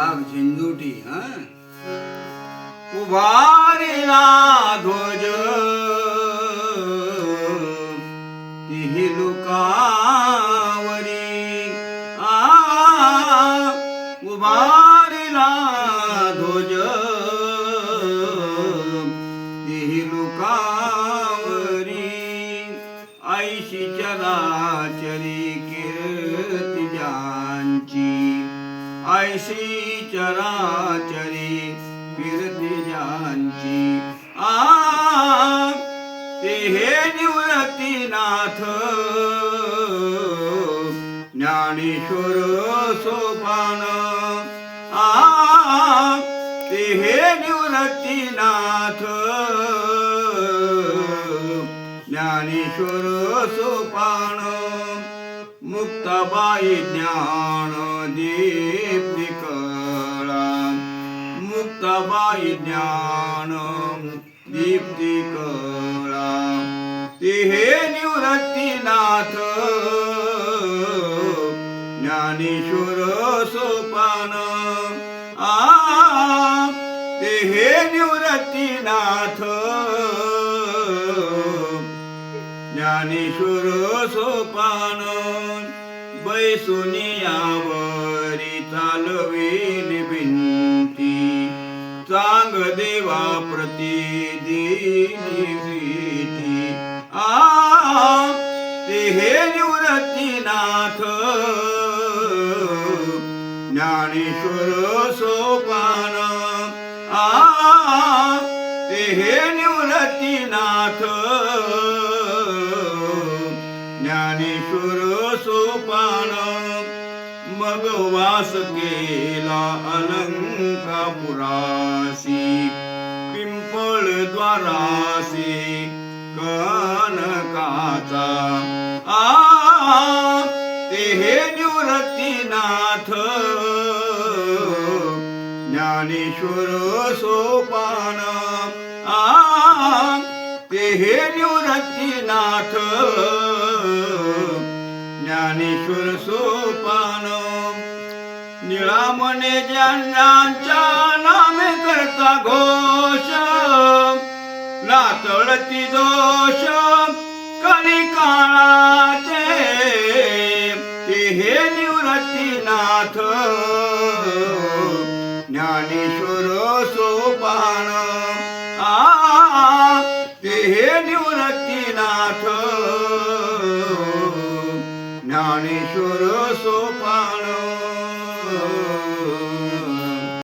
राग झिंजुटी हा? उभारिला ध्वज. तिही लुकावरी. आ उभारिला ध्वज. ऐशी चराचरी फिरते ज्यांची आ ते हे निवृत्तीनाथ. ज्ञानेश्वर सोपान. आ ते हे निवृत्तीनाथ. ज्ञानेश्वर सोपान. मुक्ताबाई ज्ञान. दीप कळा मुक्ताबाई ज्ञान दीप निकळा. तिहे निवृत्ती निवृत्तीनाथ ज्ञानेश्वर सोपान. आ ते निवृत्तीनाथ ज्ञानेश्वर सोपान. बैसुनियावरी चालवीन भिंती. चांग देवा प्रतिदिनी आ ते हे निवृत्तीनाथ. ज्ञानेश्वर सोपान. आ ते हे निवृत्तीनाथ. ज्ञानेश्वर सोपान मग वास केला अलंकापुराशी पिंपळ द्वारासी कनकाचा. आ ते हे निवृत्तीनाथ ज्ञानेश्वर सोपान. आ ते हे निवृत्तीनाथ ज्ञानेश्वर सोपान। निळामणे ज्यांच्या नामे करता घोष। नातळती दोष कली काळाचे ते हे निवृत्तीनाथ। ज्ञानेश्वर પાણી સુર સોપાણો.